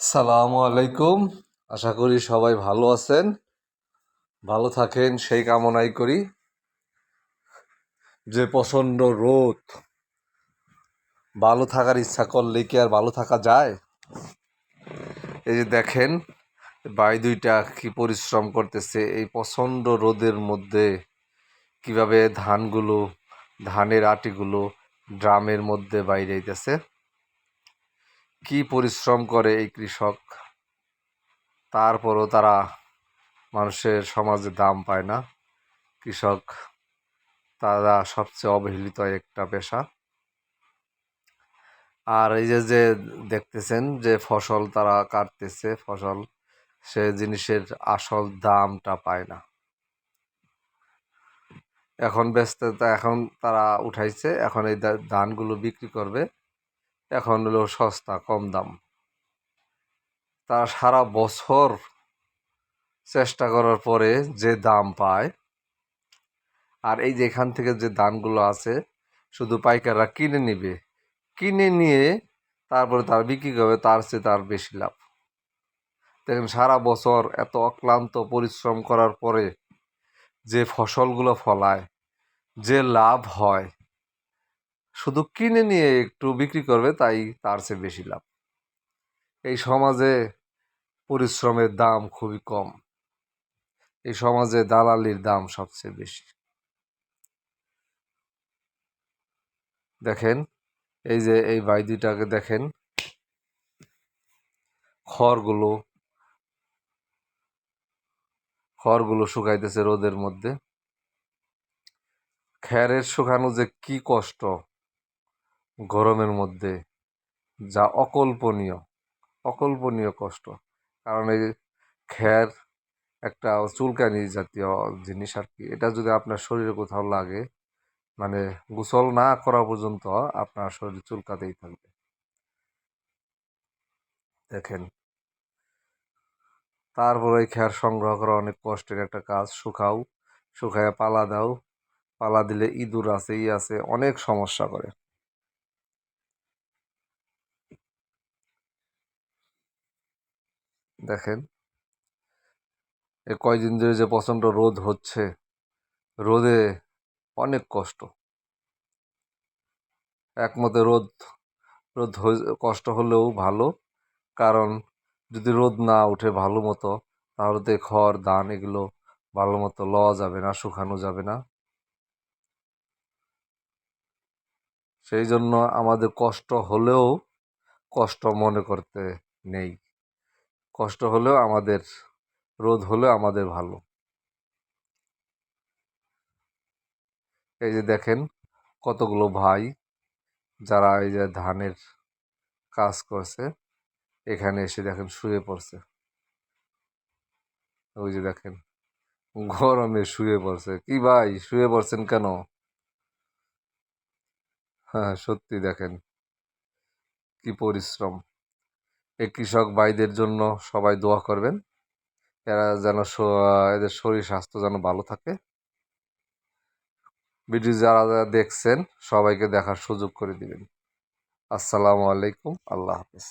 সালামু আলাইকুম। আশা করি সবাই ভালো আছেন। ভালো থাকেন, সেই কামনাই করি। যে প্রচণ্ড রোদ, ভালো থাকার ইচ্ছা করলে কি আর ভালো থাকা যায়? এই যে দেখেন, ভাই দুইটা কি পরিশ্রম করতেছে। এই প্রচণ্ড রোদের মধ্যে কীভাবে ধানগুলো, ধানের আটিগুলো ড্রামের মধ্যে বাইরে যাইতেছে কি পরিশ্রম করে এই কৃষক, তারপরও তারা মানুষের সমাজে দাম পায় না। কৃষক, তারা সবচেয়ে অবহেলিত একটা পেশা। আর এই যে যে দেখতেছেন যে ফসল তারা কাটতেছে, ফসল, সে জিনিসের আসল দামটা পায় না। এখন ব্যস্ত, এখন তারা উঠাইছে, এখন এই ধানগুলো বিক্রি করবে। এখন হলো সস্তা, কম দাম। তারা সারা বছর চেষ্টা করার পরে যে দাম পায়, আর এই যে এখান থেকে যে ধানগুলো আছে, শুধু পাইকাররা কিনে নিবে। কিনে নিয়ে তারপরে তার বিক্রি করবে, তার চেয়ে তার বেশি লাভ। দেখেন, সারা বছর এত অক্লান্ত পরিশ্রম করার পরে যে ফসলগুলো ফলায়, যে লাভ হয় শুধু কিনে নিয়ে একটু বিক্রি করবে, তাই তার চেয়ে বেশি লাভ। এই সমাজে পরিশ্রমের দাম খুবই কম। এই সমাজে দালালির দাম সবচেয়ে বেশি। দেখেন, এই যে এই ভাই দুইটাকে দেখেন, খড়গুলো খড়গুলো শুকাইতেছে রোদের মধ্যে। খ্যারের শুকানো যে কি কষ্ট! গরমের মধ্যে যা অকল্পনীয় অকল্পনীয় কষ্ট। কারণ এই খ্যার একটা চুলকানি জাতীয় জিনিস আর কি, এটা যদি আপনার শরীরে কোথাও লাগে মানে গোসল না করা পর্যন্ত আপনার শরীর চুলকাতেই থাকবে। দেখেন। তারপরে ওই খ্যার সংগ্রহ করা অনেক কষ্টের একটা কাজ, শুকাও শুকায় পালা দাও, পালা দিলে ইঁদুর আছে, ই আছে, অনেক সমস্যা করে। দেখেন। এ কয়দিন ধরে যে প্রচণ্ড রোদ হচ্ছে, রোদে অনেক কষ্ট। একমতে রোদ রোদ কষ্ট হলেও ভালো, কারণ যদি রোদ না উঠে ভালো মতো, তাহলে তো খড়, ধান এগুলো ভালো মতো লওয়া যাবে না, শুকানো যাবে না। সেই জন্য আমাদের কষ্ট হলেও কষ্ট মনে করতে নেই। কষ্ট হলেও আমাদের রোদ হলেও আমাদের ভালো। এই যে দেখেন কতগুলো ভাই যারা এই যে ধানের কাজ করছে, এখানে এসে দেখেন শুয়ে পড়ছে। ওই যে দেখেন গরমে শুয়ে পড়ছে। কি ভাই, শুয়ে পড়ছেন কেন? হ্যাঁ সত্যি দেখেন কি পরিশ্রম। এই কৃষক ভাইদের জন্য সবাই দোয়া করবেন। এরা যেন এদের শরীর স্বাস্থ্য যেন ভালো থাকে। ভিডিও যারা যারা দেখছেন, সবাইকে দেখার সুযোগ করে দিবেন। আসসালামু আলাইকুম। আল্লাহ হাফিজ।